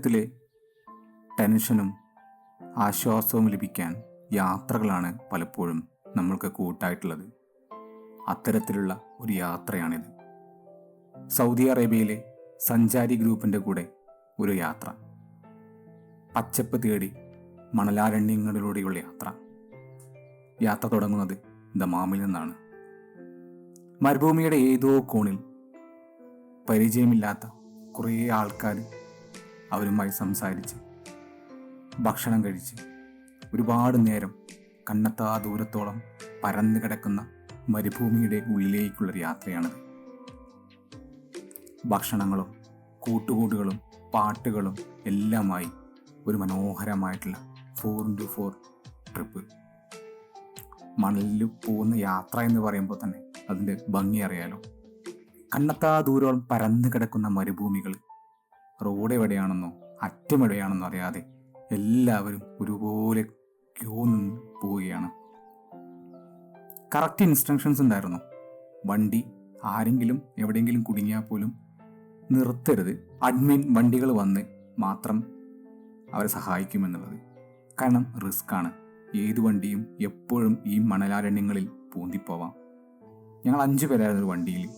ജീവിതത്തിലെ ടെൻഷനും ആശ്വാസവും ലഭിക്കാൻ യാത്രകളാണ് പലപ്പോഴും നമ്മൾക്ക് കൂട്ടായിട്ടുള്ളത്. അത്തരത്തിലുള്ള ഒരു യാത്രയാണിത്. സൗദി അറേബ്യയിലെ സഞ്ചാരി ഗ്രൂപ്പിന്റെ കൂടെ ഒരു യാത്ര. പച്ചപ്പ് തേടി മണലാരണ്യങ്ങളിലൂടെയുള്ള യാത്ര. യാത്ര തുടങ്ങുന്നത് ദമാമിൽ നിന്നാണ്. മരുഭൂമിയുടെ ഏതോ കോണിൽ പരിചയമില്ലാത്ത കുറേ ആൾക്കാർ അവരുമായി സംസാരിച്ച് ഭക്ഷണം കഴിച്ച് ഒരുപാട് നേരം കണ്ണത്താ ദൂരത്തോളം പരന്നു കിടക്കുന്ന മരുഭൂമിയുടെ ഉള്ളിലേക്കുള്ളൊരു യാത്രയാണത്. ഭക്ഷണങ്ങളും കൂട്ടുകൂട്ടുകളും പാട്ടുകളും എല്ലാമായി ഒരു മനോഹരമായിട്ടുള്ള ഫോർ ഇന്റു ഫോർ ട്രിപ്പ് മണലിൽ പോകുന്ന യാത്ര എന്ന് പറയുമ്പോൾ തന്നെ അതിന്റെ ഭംഗി അറിയാലോ. കണ്ണത്താ ദൂരോളം പരന്നു കിടക്കുന്ന മരുഭൂമികൾ റോഡ് എവിടെയാണെന്നോ അറ്റം എവിടെയാണെന്നോ അറിയാതെ എല്ലാവരും ഒരുപോലെ ക്യൂ നിന്ന് പോവുകയാണ്. കറക്റ്റ് ഇൻസ്ട്രക്ഷൻസ് ഉണ്ടായിരുന്നു. വണ്ടി ആരെങ്കിലും എവിടെയെങ്കിലും കുടുങ്ങിയാൽ പോലും നിർത്തരുത്. അഡ്മിൻ വണ്ടികൾ വന്ന് മാത്രം അവരെ സഹായിക്കുമെന്നുള്ളത് കാരണം റിസ്ക് ആണ്. ഏത് വണ്ടിയും എപ്പോഴും ഈ മണലാരണ്യങ്ങളിൽ പൂന്തിപ്പോവാം. ഞങ്ങൾ അഞ്ചു പേരായിരുന്നു വണ്ടിയിൽ.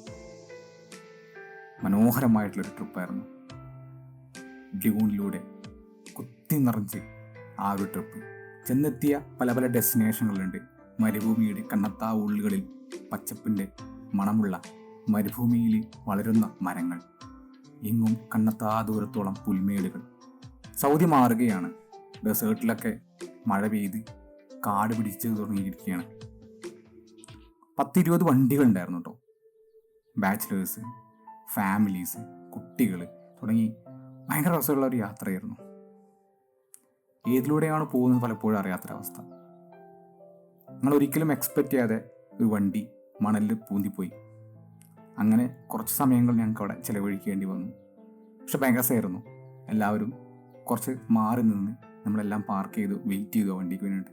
മനോഹരമായിട്ടുള്ളൊരു ട്രിപ്പായിരുന്നു. ഡ്യൂണിലൂടെ കുത്തി നിറഞ്ഞ് ആ ഒരു ട്രിപ്പ്. ചെന്നെത്തിയ പല പല ഡെസ്റ്റിനേഷനുകളുണ്ട്. മരുഭൂമിയുടെ കണ്ണത്താ ഉള്ളുകളിൽ പച്ചപ്പിന്റെ മണമുള്ള മരുഭൂമിയിൽ വളരുന്ന മരങ്ങൾ. എങ്ങും കണ്ണത്താ ദൂരത്തോളം പുൽമേടുകൾ. സൗദി മാറുകയാണ്. ഡെസേർട്ടിലൊക്കെ മഴ പെയ്ത് കാട് പിടിച്ച് തുടങ്ങിയിരിക്കുകയാണ്. പത്തിരുപത് വണ്ടികൾ ഉണ്ടായിരുന്നു കേട്ടോ ബാച്ചിലേഴ്സ് ഫാമിലീസ് കുട്ടികൾ തുടങ്ങി ഭയങ്കര രസമുള്ള ഒരു യാത്രയായിരുന്നു. ഏതിലൂടെയാണ് പോകുന്നത് പലപ്പോഴും അറിയാത്തൊരവസ്ഥ. നിങ്ങൾ ഒരിക്കലും എക്സ്പെക്റ്റ് ചെയ്യാതെ ഒരു വണ്ടി മണലിൽ പൂന്തിപ്പോയി. അങ്ങനെ കുറച്ച് സമയങ്ങൾ ഞങ്ങൾക്ക് അവിടെ ചിലവഴിക്കേണ്ടി വന്നു. പക്ഷെ ഭയങ്കര എല്ലാവരും കുറച്ച് മാറി നിന്ന് നമ്മളെല്ലാം പാർക്ക് ചെയ്തു വെയിറ്റ് ചെയ്തു വണ്ടിക്ക് വേണ്ടിയിട്ട്.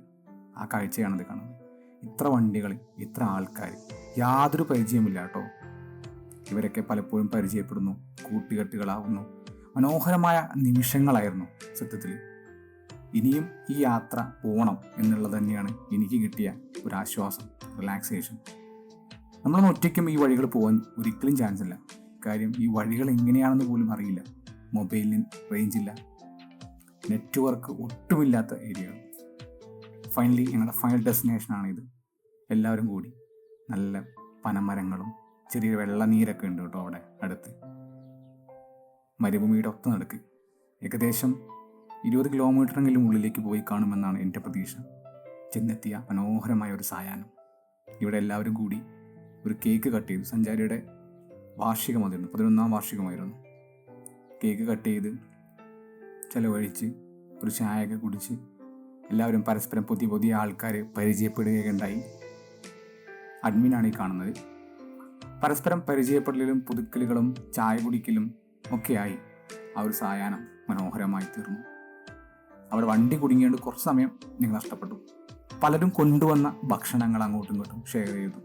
ആ കാഴ്ചയാണ് കാഴ്ചയാണത് കാണുന്നത്. ഇത്ര വണ്ടികൾ ഇത്ര ആൾക്കാർ യാതൊരു പരിചയമില്ല കേട്ടോ. ഇവരൊക്കെ പലപ്പോഴും പരിചയപ്പെടുന്നു കൂട്ടുകെട്ടുകളാവുന്നു. മനോഹരമായ നിമിഷങ്ങളായിരുന്നു സത്യത്തിൽ ഇനിയും ഈ യാത്ര പോകണം എന്നുള്ളത് തന്നെയാണ് എനിക്ക് കിട്ടിയ ഒരു ആശ്വാസം റിലാക്സേഷൻ നമ്മളൊന്നും ഒറ്റയ്ക്കും ഈ വഴികൾ പോകാൻ ഒരിക്കലും ചാൻസ് ഇല്ല. കാര്യം ഈ വഴികൾ എങ്ങനെയാണെന്ന് പോലും അറിയില്ല. മൊബൈലിന് റേഞ്ചില്ല നെറ്റ്വർക്ക് ഒട്ടുമില്ലാത്ത ഏരിയകൾ ഫൈനലി ഞങ്ങളുടെ ഫൈനൽ ഡെസ്റ്റിനേഷൻ ആണിത് എല്ലാവരും കൂടി നല്ല പനമരങ്ങളും ചെറിയ വെള്ളനീരൊക്കെ ഉണ്ട് കേട്ടോ അവിടെ അടുത്ത്. മരുഭൂമിയുടെ ഒത്ത നടുക്ക്. ഏകദേശം ഇരുപത് കിലോമീറ്ററെങ്കിലും ഉള്ളിലേക്ക് പോയി കാണുമെന്നാണ് എന്റെ പ്രതീക്ഷ. ചെന്നെത്തിയ മനോഹരമായ ഒരു സായാഹ്നം. ഇവിടെ എല്ലാവരും കൂടി ഒരു കേക്ക് കട്ട് ചെയ്തു. സഞ്ചാരിയുടെ വാർഷികമായിരുന്നു. പതിനൊന്നാം വാർഷികമായിരുന്നു. കേക്ക് കട്ട് ചെയ്ത് ചിലവഴിച്ച് ഒരു ചായയൊക്കെ കുടിച്ച് എല്ലാവരും പരസ്പരം പുതിയ പുതിയ ആൾക്കാരെ പരിചയപ്പെടുകയൊക്കെ ഉണ്ടായി അഡ്മിനാണ് ഈ കാണുന്നത്. പരസ്പരം പരിചയപ്പെടലിലും പുതുക്കലുകളും ചായ കുടിക്കലും ഒക്കെയായി. ആ ഒരു സായാഹ്നം മനോഹരമായി തീർന്നു. അവിടെ വണ്ടി കുടുങ്ങിയോണ്ട് കുറച്ച് സമയം ഞങ്ങൾ നഷ്ടപ്പെട്ടു. പലരും കൊണ്ടുവന്ന ഭക്ഷണങ്ങൾ അങ്ങോട്ടും ഇങ്ങോട്ടും ഷെയർ ചെയ്തു.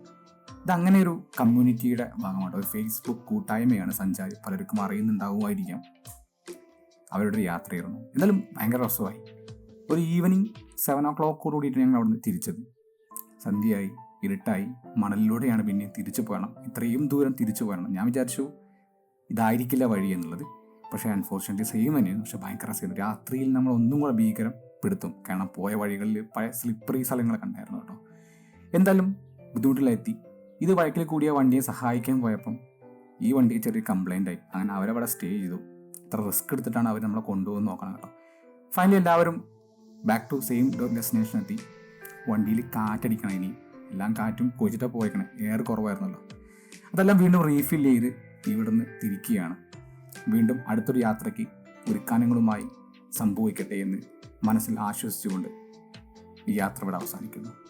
ഇതങ്ങനെ ഒരു കമ്മ്യൂണിറ്റിയുടെ ഭാഗമാണ് ഒരു ഫേസ്ബുക്ക് കൂട്ടായ്മയാണ് സഞ്ചാരി പലർക്കും അറിയുന്നുണ്ടാവുമായിരിക്കാം. അവരുടെ യാത്രയായിരുന്നു. എന്നാലും ഭയങ്കര രസമായി. ഒരു ഈവനിങ് സെവൻ ഓ ക്ലോക്കോട് കൂടിയിട്ട് ഞങ്ങൾ അവിടുന്ന് തിരിച്ചത്. സന്ധ്യയായി ഇരുട്ടായി മണലിലൂടെയാണ് പിന്നെ തിരിച്ചു പോകണം. ഇത്രയും ദൂരം തിരിച്ചു പോകണം. ഞാൻ വിചാരിച്ചു ഇതായിരിക്കില്ല വഴി എന്നുള്ളത്. പക്ഷേ അൺഫോർച്ചുനേറ്റ്ലി സെയിം തന്നെയാണ്. പക്ഷേ ഭയങ്കര സെയിം രാത്രിയിൽ നമ്മൾ ഒന്നും കൂടെ ഭീകരം പെടുത്തും കാരണം പോയ വഴികളിൽ പഴയ സ്ലിപ്പറി സ്ഥലങ്ങളൊക്കെ ഉണ്ടായിരുന്നു കേട്ടോ. എന്തായാലും ബുദ്ധിമുട്ടിലെത്തി. ഇത് വഴക്കിൽ കൂടിയ വണ്ടിയെ സഹായിക്കാൻ പോയപ്പം ഈ വണ്ടി ചെറിയ കംപ്ലൈന്റ് ആയി. അങ്ങനെ അവരവിടെ സ്റ്റേ ചെയ്തു. ഇത്ര റിസ്ക് എടുത്തിട്ടാണ് അവർ നമ്മളെ കൊണ്ടുപോകുന്ന നോക്കണം കേട്ടോ. ഫൈനലി എല്ലാവരും ബാക്ക് ടു സെയിം ഡെസ്റ്റിനേഷൻ എത്തി. വണ്ടിയിൽ കാറ്റടിക്കണം ഇനി. എല്ലാം കാറ്റും കൊച്ചിട്ടാണ് പോയേക്കണേ. എയർ കുറവായിരുന്നല്ലോ. അതെല്ലാം വീണ്ടും റീഫിൽ ചെയ്ത് ഇവിടുന്ന് തിരിക്കുകയാണ്. വീണ്ടും അടുത്തൊരു യാത്രയ്ക്ക് ഒരുക്കാനങ്ങളുമായി സംഭവിക്കട്ടെ എന്ന് മനസ്സിൽ ആശ്വസിച്ചുകൊണ്ട് ഈ യാത്ര ഇവിടെ അവസാനിക്കുന്നു.